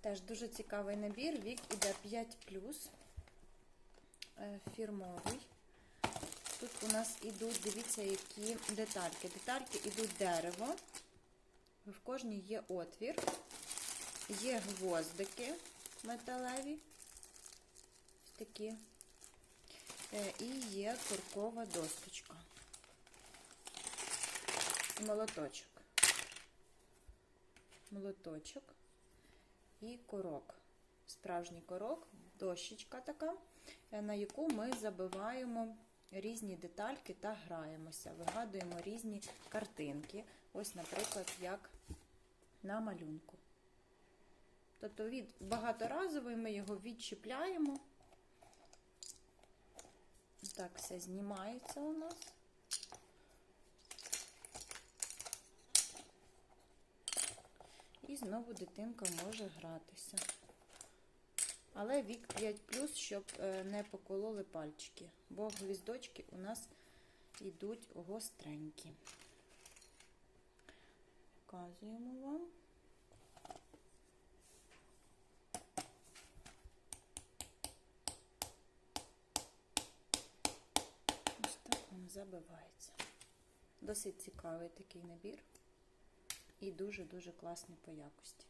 Теж дуже цікавий набір. Вік іде 5 фірмовий. Тут у нас ідуть, дивіться, які детальки. Детальки ідуть дерево. В кожній є отвір, є гвоздики металеві. Ось такі. Е, І є куркова досточка. Молоточок. Молоточок і корок. Справжній корок, дощечка така, е, на яку ми забиваємо різні детальки та граємося, вигадуємо різні картинки. Ось, наприклад, як на малюнку. Тобто від багаторазовий ми його відчіпляємо. Так, все знімається у нас. Знову дитинка може гратися. Але вік 5 щоб е, не покололи пальчики, бо гвіздочки у нас йдуть гостренькі. Показуємо вам. Ось так він забивається. Досить цікавий такий набір і дуже-дуже класний по якості.